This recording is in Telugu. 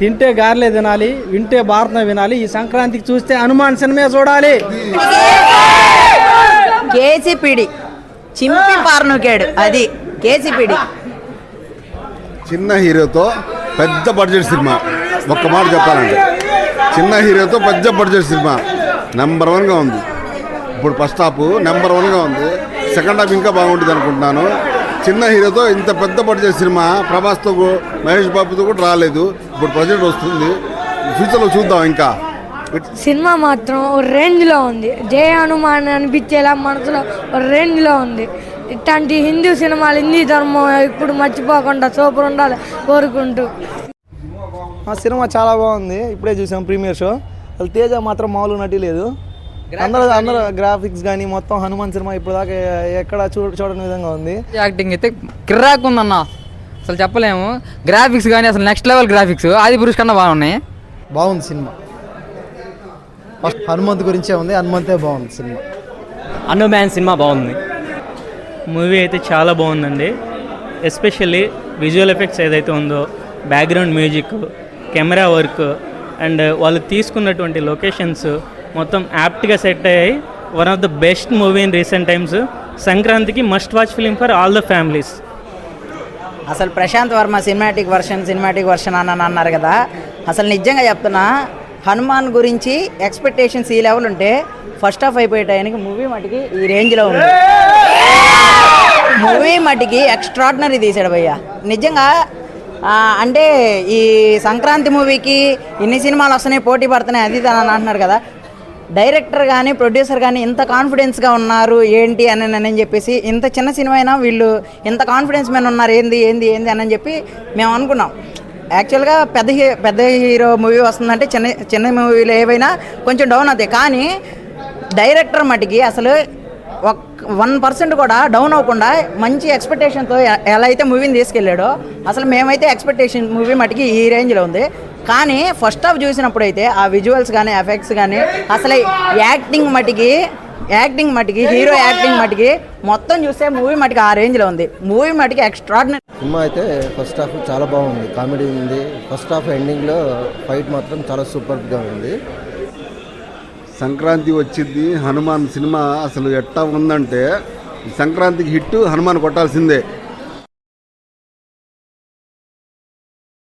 తింటే గారెలే తినాలి వింటే భారతం వినాలి ఈ సంక్రాంతికి చూస్తే హనుమాన్ సినిమా చూడాలి. కేసీపీడి. చింపి పార్నుకేడు అది కేసీపీడి. చిన్న హీరోతో పెద్ద బడ్జెట్ సినిమా. ఒక్క మాట చెప్పాలంటే. చిన్న హీరోతో పెద్ద బడ్జెట్ సినిమా. నెంబర్ వన్గా ఉంది. ఇప్పుడు ఫస్ట్ హాఫ్ నెంబర్ వన్గా ఉంది. సెకండ్ హాఫ్ ఇంకా బాగుంటుంది అనుకుంటున్నాను. చిన్న హీరోతో ఇంత పెద్ద బడ్జెట్ సినిమా ప్రభాస్తో మహేష్ బాబుతో కూడా రాలేదు. ఇప్పుడు ప్రజెంట్ వస్తుంది. ఫ్యూచర్లో చూద్దాం ఇంకా. సినిమా మాత్రం ఒక రేంజ్లో ఉంది. జయ హనుమాన్ అనిపించేలా మనసులో ఒక రేంజ్లో ఉంది. ఇట్లాంటి హిందూ సినిమాలు హిందీ ధర్మం ఇప్పుడు మర్చిపోకుండా సూపర్ ఉండాలి కోరుకుంటూ. ఆ సినిమా చాలా బాగుంది. ఇప్పుడే చూసాం ప్రీమియర్ షో. అసలు తేజ మాత్రం మామూలు నటి లేదు అందరూ అందరూ గ్రాఫిక్స్ కానీ మొత్తం హనుమాన్ సినిమా ఇప్పుడు దాకా ఎక్కడ చూ చూడని విధంగా ఉంది. యాక్టింగ్ అయితే కిర్రాక్ ఉందన్న. అసలు చెప్పలేము. గ్రాఫిక్స్ కానీ అసలు నెక్స్ట్ లెవెల్ గ్రాఫిక్స్ ఆది పురుష్ కన్నా బాగున్నాయి బాగుంది సినిమా. ఫస్ట్ హనుమంత్ గురించే ఉంది హనుమంతే బాగుంది సినిమా. అనుమ్యాన్ సినిమా బాగుంది. మూవీ అయితే చాలా బాగుందండి. ఎస్పెషల్లీ విజువల్ ఎఫెక్ట్స్ ఏదైతే ఉందో background music camera work and వాళ్ళు తీసుకున్నటువంటి లొకేషన్స్ మొత్తం యాప్ట్గా సెట్ అయ్యాయి. One of the best movie in recent times సంక్రాంతికి must watch film for all the families అసలు Prashanth Varma cinematic version cinematic version అని అన్నారు కదా. అసలు నిజంగా చెప్తున్నా హనుమాన్ గురించి ఎక్స్పెక్టేషన్స్ ఈ లెవెల్ ఉంటే ఫస్ట్ హాఫ్ అయిపోయే టైంకి మూవీ మటుకి ఈ రేంజ్లో ఉంది. మూవీ మటుకి ఎక్స్ట్రాడినరీ తీసాడు భయ్య. నిజంగా అంటే ఈ సంక్రాంతి మూవీకి ఇన్ని సినిమాలు వస్తున్నాయి పోటీ పడుతున్నాయి అది అని అంటున్నారు కదా. డైరెక్టర్ కానీ ప్రొడ్యూసర్ కానీ ఇంత కాన్ఫిడెన్స్గా ఉన్నారు ఏంటి అని అని చెప్పేసి ఇంత చిన్న సినిమా అయినా వీళ్ళు ఇంత కాన్ఫిడెన్స్ మీద ఉన్నారు ఏంది ఏంది ఏంది అని చెప్పి మేము అనుకున్నాం. యాక్చువల్గా పెద్ద హీ పెద్ద హీరో మూవీ వస్తుందంటే చిన్న చిన్న మూవీలు ఏవైనా కొంచెం డౌన్ అవుతాయి. కానీ డైరెక్టర్ మటుకి అసలు ఒక వన్ పర్సెంట్ కూడా డౌన్ అవ్వకుండా మంచి ఎక్స్పెక్టేషన్తో ఎలా అయితే మూవీని తీసుకెళ్ళాడో అసలు మేమైతే ఎక్స్పెక్టేషన్ మూవీ మటుకి ఈ రేంజ్లో ఉంది. కానీ ఫస్ట్ హాఫ్ చూసినప్పుడు అయితే ఆ విజువల్స్ కానీ ఎఫెక్ట్స్ కానీ అసలు యాక్టింగ్ మటుకి యాక్టింగ్ మటుకి హీరో యాక్టింగ్ మటుకి మొత్తం చూస్తే మూవీ మటుకి ఆ రేంజ్లో ఉంది. మూవీ మటుకి ఎక్స్ట్రాడినరీ సినిమా అయితే ఫస్ట్ హాఫ్ చాలా బాగుంది. కామెడీ ఉంది. ఫస్ట్ హాఫ్ ఎండింగ్లో ఫైట్ మాత్రం చాలా సూపర్గా ఉంది. సంక్రాంతి వచ్చింది. హనుమాన్ సినిమా అసలు ఎట్టా ఉందంటే సంక్రాంతికి హిట్ హనుమాన్ కొట్టాల్సిందే.